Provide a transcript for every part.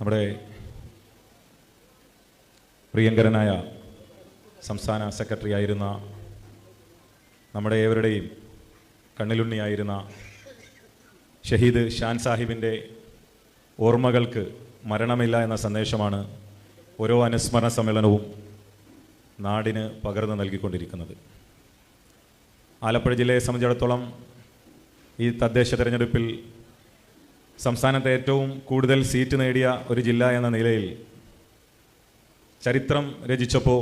നമ്മുടെ പ്രിയങ്കരനായ സംസ്ഥാന സെക്രട്ടറി ആയിരുന്ന നമ്മുടെ ഏവരുടെയും കണ്ണിലുണ്ണിയായിരുന്ന ഷഹീദ് ഷാൻ സാഹിബിന്റെ ഓർമ്മകൾക്ക് മരണമില്ല എന്ന സന്ദേശമാണ് ഓരോ അനുസ്മരണ സമ്മേളനവും നാടിന് പകർന്നു നൽകിക്കൊണ്ടിരിക്കുന്നത്. ആലപ്പുഴ ജില്ലയെ സംബന്ധിച്ചിടത്തോളം ഈ തദ്ദേശ തെരഞ്ഞെടുപ്പിൽ സംസ്ഥാനത്തെ ഏറ്റവും കൂടുതൽ സീറ്റ് നേടിയ ഒരു ജില്ല എന്ന നിലയിൽ ചരിത്രം രചിച്ചപ്പോൾ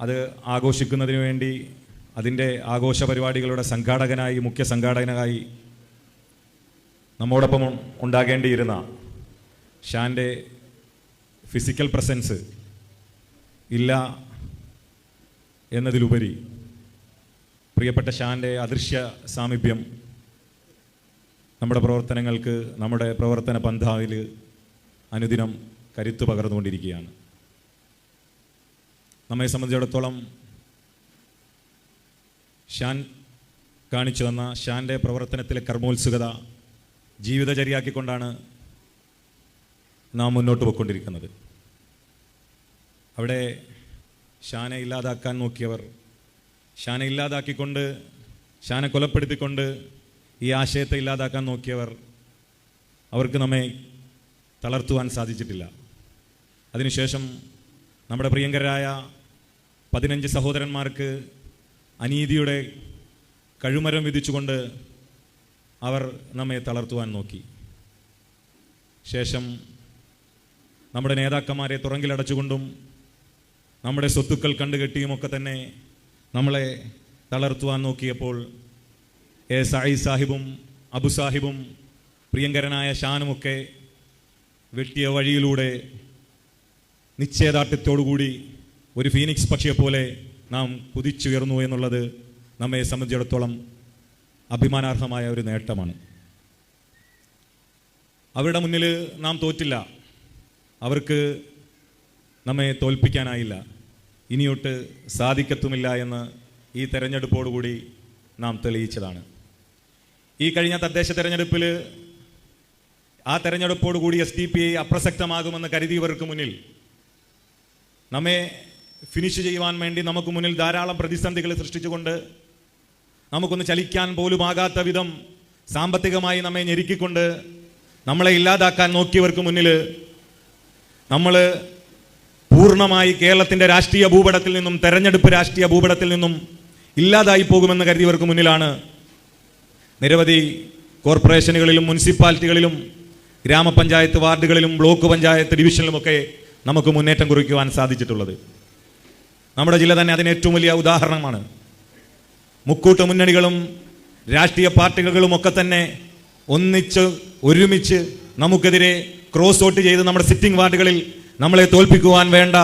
അത് ആഘോഷിക്കുന്നതിന് വേണ്ടി അതിന്റെ ആഘോഷ പരിപാടികളുടെ സംഘാടകനായി മുഖ്യ സംഘാടകനായി നമ്മോടൊപ്പം ഉണ്ടാകേണ്ടിയിരുന്ന ഷാന്റെ ഫിസിക്കൽ പ്രസൻസ് ഇല്ല എന്നതിലുപരി പ്രിയപ്പെട്ട ഷാന്റെ അദൃശ്യ സാമീപ്യം നമ്മുടെ പ്രവർത്തനങ്ങൾക്ക് നമ്മുടെ പ്രവർത്തന പന്ഥാവിൽ അനുദിനം കരുത്ത് പകർന്നുകൊണ്ടിരിക്കുകയാണ്. നമ്മെ സംബന്ധിച്ചിടത്തോളം ഷാൻ കാണിച്ചു തന്ന ഷാന്റെ പ്രവർത്തനത്തിലെ കർമ്മോത്സുകത ജീവിതചര്യയാക്കിക്കൊണ്ടാണ് നാം മുന്നോട്ട് പോയിക്കൊണ്ടിരിക്കുന്നത്. അവിടെ ഷാനെ ഇല്ലാതാക്കാൻ നോക്കിയവർ ഷാനെ ഇല്ലാതാക്കിക്കൊണ്ട് ഷാനെ കൊലപ്പെടുത്തിക്കൊണ്ട് ഈ ആശയത്തെ ഇല്ലാതാക്കാൻ നോക്കിയവർ അവർക്ക് നമ്മെ തളർത്തുവാൻ സാധിച്ചിട്ടില്ല. അതിനുശേഷം നമ്മുടെ പ്രിയങ്കരായ പതിനഞ്ച് സഹോദരന്മാർക്ക് അനീതിയുടെ കഴുമരം വിധിച്ചുകൊണ്ട് അവർ നമ്മെ തളർത്തുവാൻ നോക്കി. ശേഷം നമ്മുടെ നേതാക്കന്മാരെ തുറങ്കിലടച്ചുകൊണ്ടും നമ്മുടെ സ്വത്തുക്കൾ കണ്ടുകെട്ടിയുമൊക്കെ തന്നെ നമ്മളെ തളർത്തുവാൻ നോക്കിയപ്പോൾ എ സായി സാഹിബും അബു സാഹിബും പ്രിയങ്കരനായ ഷാനുമൊക്കെ വെട്ടിയ വഴിയിലൂടെ നിശ്ചയദാർഢ്യത്തോടുകൂടി ഒരു ഫീനിക്സ് പക്ഷിയെപ്പോലെ നാം കുതിച്ചുയർന്നു എന്നുള്ളത് നമ്മെ സംബന്ധിച്ചിടത്തോളം അഭിമാനാർഹമായ ഒരു നേട്ടമാണ്. അവരുടെ മുന്നിൽ നാം തോറ്റില്ല. അവർക്ക് നമ്മെ തോൽപ്പിക്കാനായില്ല. ഇനിയൊട്ട് സാധിക്കത്തുമില്ല എന്ന് ഈ തെരഞ്ഞെടുപ്പോടുകൂടി നാം തെളിയിച്ചതാണ്. ഈ കഴിഞ്ഞ തദ്ദേശ തെരഞ്ഞെടുപ്പിൽ ആ തെരഞ്ഞെടുപ്പോടുകൂടി എസ് ഡി പി ഐ അപ്രസക്തമാകുമെന്ന് കരുതിയവർക്ക് മുന്നിൽ നമ്മെ ഫിനിഷ് ചെയ്യുവാൻ വേണ്ടി നമുക്ക് മുന്നിൽ ധാരാളം പ്രതിസന്ധികൾ സൃഷ്ടിച്ചുകൊണ്ട് നമുക്കൊന്ന് ചലിക്കാൻ പോലും ആകാത്ത വിധം സാമ്പത്തികമായി നമ്മെ ഞെരുക്കിക്കൊണ്ട് നമ്മളെ ഇല്ലാതാക്കാൻ നോക്കിയവർക്ക് മുന്നിൽ നമ്മൾ പൂർണമായി കേരളത്തിന്റെ രാഷ്ട്രീയ ഭൂപടത്തിൽ നിന്നും തെരഞ്ഞെടുപ്പ് രാഷ്ട്രീയ ഭൂപടത്തിൽ നിന്നും ഇല്ലാതായി പോകുമെന്ന് കരുതിയവർക്ക് മുന്നിലാണ് നിരവധി കോർപ്പറേഷനുകളിലും മുനിസിപ്പാലിറ്റികളിലും ഗ്രാമപഞ്ചായത്ത് വാർഡുകളിലും ബ്ലോക്ക് പഞ്ചായത്ത് ഡിവിഷനിലുമൊക്കെ നമുക്ക് മുന്നേറ്റം കുറിക്കുവാൻ സാധിച്ചിട്ടുള്ളത്. നമ്മുടെ ജില്ല തന്നെ അതിന് ഏറ്റവും വലിയ ഉദാഹരണമാണ്. മുക്കൂട്ട് മുന്നണികളും രാഷ്ട്രീയ പാർട്ടികളും ഒക്കെ തന്നെ ഒന്നിച്ച് ഒരുമിച്ച് നമുക്കെതിരെ ക്രോസ് ഔട്ട് ചെയ്ത് നമ്മുടെ സിറ്റിംഗ് വാർഡുകളിൽ നമ്മളെ തോൽപ്പിക്കുവാൻ വേണ്ട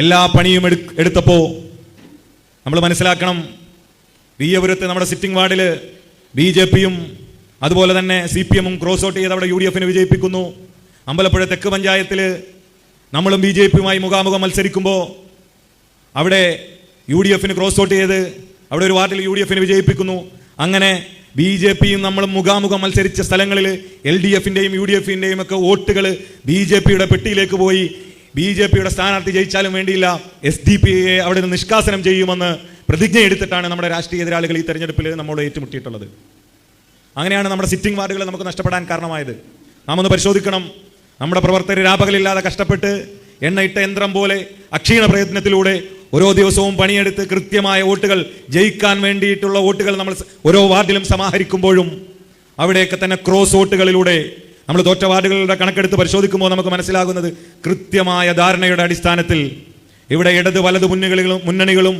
എല്ലാ പണിയും എടു എടുത്തപ്പോൾ നമ്മൾ മനസ്സിലാക്കണം വിയ്യപുരത്ത് നമ്മുടെ സിറ്റിംഗ് വാർഡിൽ ബി ജെ പിയും അതുപോലെ തന്നെ സി പി എമ്മും ക്രോസ് ഔട്ട് ചെയ്ത് അവിടെ യു ഡി എഫിനെ വിജയിപ്പിക്കുന്നു. അമ്പലപ്പുഴ തെക്ക് പഞ്ചായത്തിൽ നമ്മളും ബി ജെ പിയുമായി മുഖാമുഖം മത്സരിക്കുമ്പോൾ അവിടെ യു ഡി എഫിന് ക്രോസ് ഔട്ട് ചെയ്ത് അവിടെ ഒരു വാർഡിൽ യു ഡി എഫിനെ വിജയിപ്പിക്കുന്നു. അങ്ങനെ ബി ജെ പിയും നമ്മളും മുഖാമുഖം മത്സരിച്ച സ്ഥലങ്ങളിൽ എൽ ഡി എഫിന്റെയും യു ഡി എഫിന്റെയും ഒക്കെ വോട്ടുകൾ ബി ജെ പിയുടെ പെട്ടിയിലേക്ക് പോയി. ബി ജെ പിയുടെ സ്ഥാനാർത്ഥി ജയിച്ചാലും വേണ്ടിയില്ല. എസ് ഡി പി അവിടെ നിന്ന് നിഷ്കാസനം ചെയ്യുമെന്ന് പ്രതിജ്ഞ എടുത്തിട്ടാണ് നമ്മുടെ രാഷ്ട്രീയ എതിരാളികൾ ഈ തെരഞ്ഞെടുപ്പിൽ നമ്മളോട് ഏറ്റുമുട്ടിയിട്ടുള്ളത്. അങ്ങനെയാണ് നമ്മുടെ സിറ്റിംഗ് വാർഡുകൾ നമുക്ക് നഷ്ടപ്പെടാൻ കാരണമായത്. നാം ഒന്ന് പരിശോധിക്കണം. നമ്മുടെ പ്രവർത്തകർ രാപകലില്ലാതെ കഷ്ടപ്പെട്ട് എണ്ണയിട്ട യന്ത്രം പോലെ അക്ഷീണ പ്രയത്നത്തിലൂടെ ഓരോ ദിവസവും പണിയെടുത്ത് കൃത്യമായ വോട്ടുകൾ ജയിക്കാൻ വേണ്ടിയിട്ടുള്ള വോട്ടുകൾ നമ്മൾ ഓരോ വാർഡിലും സമാഹരിക്കുമ്പോഴും അവിടെയൊക്കെ തന്നെ ക്രോസ് വോട്ടുകളിലൂടെ നമ്മൾ തോറ്റ വാർഡുകളുടെ കണക്കെടുത്ത് പരിശോധിക്കുമ്പോൾ നമുക്ക് മനസ്സിലാകുന്നത് കൃത്യമായ ധാരണയുടെ അടിസ്ഥാനത്തിൽ ഇവിടെ ഇടത് വലത് മുന്നണികളും മുന്നണികളും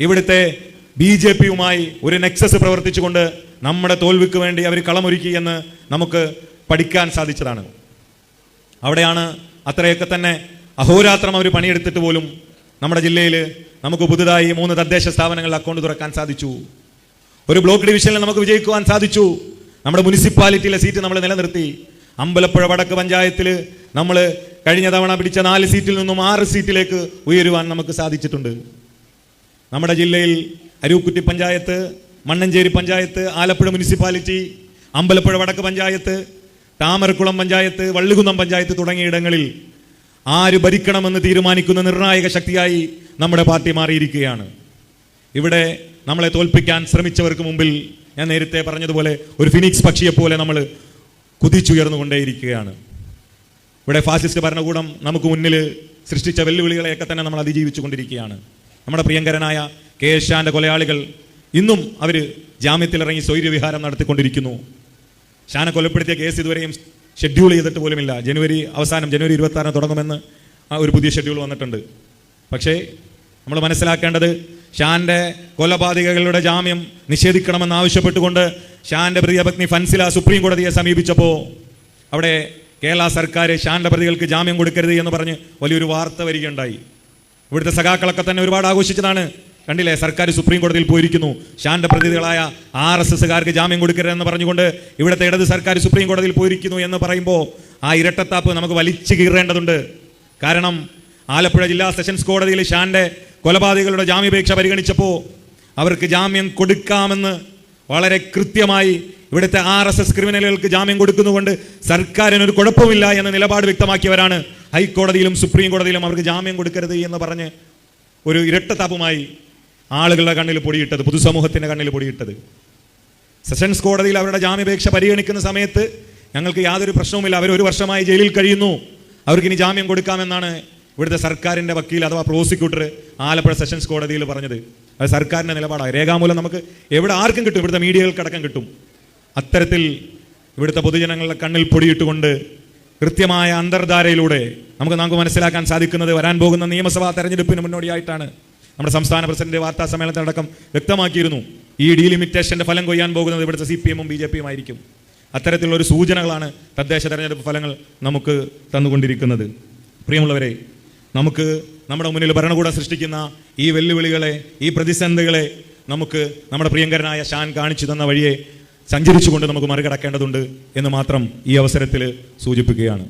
ഇവിടുത്തെ ബി ജെ പിയുമായി ഒരു നെക്സസ് പ്രവർത്തിച്ചുകൊണ്ട് നമ്മുടെ തോൽവിക്ക് വേണ്ടി അവർ കളമൊരുക്കി എന്ന് നമുക്ക് പഠിക്കാൻ സാധിച്ചതാണ്. അവിടെയാണ് അത്രയൊക്കെ തന്നെ അഹോരാത്രം അവർ പണിയെടുത്തിട്ട് പോലും നമ്മുടെ ജില്ലയിൽ നമുക്ക് പുതുതായി മൂന്ന് തദ്ദേശ സ്ഥാപനങ്ങളിൽ അക്കൗണ്ട് തുറക്കാൻ സാധിച്ചു. ഒരു ബ്ലോക്ക് ഡിവിഷനിൽ നമുക്ക് വിജയിക്കുവാൻ സാധിച്ചു. നമ്മുടെ മുനിസിപ്പാലിറ്റിയിലെ സീറ്റ് നമ്മൾ നിലനിർത്തി. അമ്പലപ്പുഴ വടക്ക് പഞ്ചായത്തിൽ നമ്മൾ കഴിഞ്ഞ തവണ പിടിച്ച നാല് സീറ്റിൽ നിന്നും ആറ് സീറ്റിലേക്ക് ഉയരുവാൻ നമുക്ക് സാധിച്ചിട്ടുണ്ട്. നമ്മുടെ ജില്ലയിൽ അരൂക്കുറ്റി പഞ്ചായത്ത് മണ്ണഞ്ചേരി പഞ്ചായത്ത് ആലപ്പുഴ മുനിസിപ്പാലിറ്റി അമ്പലപ്പുഴ വടക്ക് പഞ്ചായത്ത് താമരക്കുളം പഞ്ചായത്ത് വള്ളികുന്നം പഞ്ചായത്ത് തുടങ്ങിയ ഇടങ്ങളിൽ ആര് ഭരിക്കണമെന്ന് തീരുമാനിക്കുന്ന നിർണായക ശക്തിയായി നമ്മുടെ പാർട്ടി മാറിയിരിക്കുകയാണ്. ഇവിടെ നമ്മളെ തോൽപ്പിക്കാൻ ശ്രമിച്ചവർക്ക് മുമ്പിൽ ഞാൻ നേരത്തെ പറഞ്ഞതുപോലെ ഒരു ഫിനിക്സ് പക്ഷിയെപ്പോലെ നമ്മൾ കുതിച്ചുയർന്നുകൊണ്ടേയിരിക്കുകയാണ്. ഇവിടെ ഫാസിസ്റ്റ് ഭരണകൂടം നമുക്ക് മുന്നിൽ സൃഷ്ടിച്ച വെല്ലുവിളികളെയൊക്കെ തന്നെ നമ്മൾ അതിജീവിച്ചു കൊണ്ടിരിക്കുകയാണ് നമ്മുടെ പ്രിയങ്കരനായ കെ ഷാന്റെ കൊലയാളികൾ ഇന്നും അവർ ജാമ്യത്തിലിറങ്ങി സ്വൈര്യവിഹാരം നടത്തിക്കൊണ്ടിരിക്കുന്നു. ഷാനെ കൊലപ്പെടുത്തിയ കേസ് ഇതുവരെയും ഷെഡ്യൂൾ ചെയ്തിട്ട് പോലുമില്ല. ജനുവരി അവസാനം ജനുവരി ഇരുപത്തി ആറിന് തുടങ്ങുമെന്ന് ഒരു പുതിയ ഷെഡ്യൂൾ വന്നിട്ടുണ്ട്. പക്ഷേ നമ്മൾ മനസ്സിലാക്കേണ്ടത് ഷാന്റെ കൊലപാതകകളുടെ ജാമ്യം നിഷേധിക്കണമെന്ന് ആവശ്യപ്പെട്ടുകൊണ്ട് ഷാന്റെ പ്രിയപത്നി ഫൻസില സുപ്രീം കോടതിയെ സമീപിച്ചപ്പോൾ അവിടെ കേരള സർക്കാർ ഷാന്റെ പ്രതികൾക്ക് ജാമ്യം കൊടുക്കരുത് എന്ന് പറഞ്ഞ് വലിയൊരു വാർത്ത വരികയുണ്ടായി. ഇവിടുത്തെ സഖാക്കളൊക്കെ തന്നെ ഒരുപാട് ആഘോഷിച്ചതാണ്. കണ്ടില്ലേ സർക്കാർ സുപ്രീം കോടതിയിൽ പോയിരിക്കുന്നു. ഷാന്റെ പ്രതിനിധികളായ ആർ എസ് എസ്സുകാർക്ക് ജാമ്യം കൊടുക്കരുതെന്ന് പറഞ്ഞുകൊണ്ട് ഇവിടുത്തെ ഇടത് സർക്കാർ സുപ്രീം കോടതിയിൽ പോയിരിക്കുന്നു എന്ന് പറയുമ്പോൾ ആ ഇരട്ടത്താപ്പ് നമുക്ക് വലിച്ചു കീറേണ്ടതുണ്ട്. കാരണം ആലപ്പുഴ ജില്ലാ സെഷൻസ് കോടതിയിൽ ഷാന്റെ കൊലപാതകളുടെ ജാമ്യപേക്ഷ പരിഗണിച്ചപ്പോൾ അവർക്ക് ജാമ്യം കൊടുക്കാമെന്ന് വളരെ കൃത്യമായി ഇവിടുത്തെ ആർ എസ് എസ് ക്രിമിനലുകൾക്ക് ജാമ്യം കൊടുക്കുന്നുകൊണ്ട് സർക്കാരിനൊരു കുഴപ്പമില്ല എന്ന നിലപാട് വ്യക്തമാക്കിയവരാണ് ഹൈക്കോടതിയിലും സുപ്രീം കോടതിയിലും അവർക്ക് ജാമ്യം കൊടുക്കരുത് എന്ന് പറഞ്ഞ് ഒരു ഇരട്ടത്താപ്പുമായി ആളുകളുടെ കണ്ണിൽ പൊടിയിട്ടത് പൊതുസമൂഹത്തിന്റെ കണ്ണിൽ പൊടിയിട്ടത്. സെഷൻസ് കോടതിയിൽ അവരുടെ ജാമ്യപേക്ഷ പരിഗണിക്കുന്ന സമയത്ത് ഞങ്ങൾക്ക് യാതൊരു പ്രശ്നവുമില്ല. അവർ ഒരു വർഷമായി ജയിലിൽ കഴിയുന്നു. അവർക്ക് ഇനി ജാമ്യം കൊടുക്കാമെന്നാണ് ഇവിടുത്തെ സർക്കാരിന്റെ വക്കീൽ അഥവാ പ്രോസിക്യൂട്ടർ ആലപ്പുഴ സെഷൻസ് കോടതിയിൽ പറഞ്ഞത്. അത് സർക്കാരിന്റെ നിലപാടാണ്. രേഖാമൂലം നമുക്ക് എവിടെ ആർക്കും കിട്ടും. ഇവിടുത്തെ മീഡിയകൾക്കടക്കം കിട്ടും. അത്തരത്തിൽ ഇവിടുത്തെ പൊതുജനങ്ങളുടെ കണ്ണിൽ പൊടിയിട്ടുകൊണ്ട് കൃത്യമായ അന്തർധാരയിലൂടെ നമുക്ക് നമുക്ക് മനസ്സിലാക്കാൻ സാധിക്കുന്നത് വരാൻ പോകുന്ന നിയമസഭാ തെരഞ്ഞെടുപ്പിന് മുന്നോടിയായിട്ടാണ്. നമ്മുടെ സംസ്ഥാന പ്രസിഡന്റ് വാർത്താ സമ്മേളനത്തിലടക്കം വ്യക്തമാക്കിയിരുന്നു. ഈ ഡീലിമിറ്റേഷന്റെ ഫലം കൊയ്യാൻ പോകുന്നത് ഇവിടുത്തെ സി പി എമ്മും ബി ജെ പിയും ആയിരിക്കും. അത്തരത്തിലുള്ള ഒരു സൂചനകളാണ് തദ്ദേശ തെരഞ്ഞെടുപ്പ് ഫലങ്ങൾ നമുക്ക് തന്നുകൊണ്ടിരിക്കുന്നത്. പ്രിയമുള്ളവരെ നമുക്ക് നമ്മുടെ മുന്നിൽ ഭരണകൂടം സൃഷ്ടിക്കുന്ന ഈ വെല്ലുവിളികളെ ഈ പ്രതിസന്ധികളെ നമുക്ക് നമ്മുടെ പ്രിയങ്കരനായ ഷാൻ കാണിച്ചു തന്ന വഴിയെ സഞ്ചരിച്ചുകൊണ്ട് നമുക്ക് മറികടക്കേണ്ടതുണ്ട് എന്ന് മാത്രം ഈ അവസരത്തിൽ സൂചിപ്പിക്കുകയാണ്.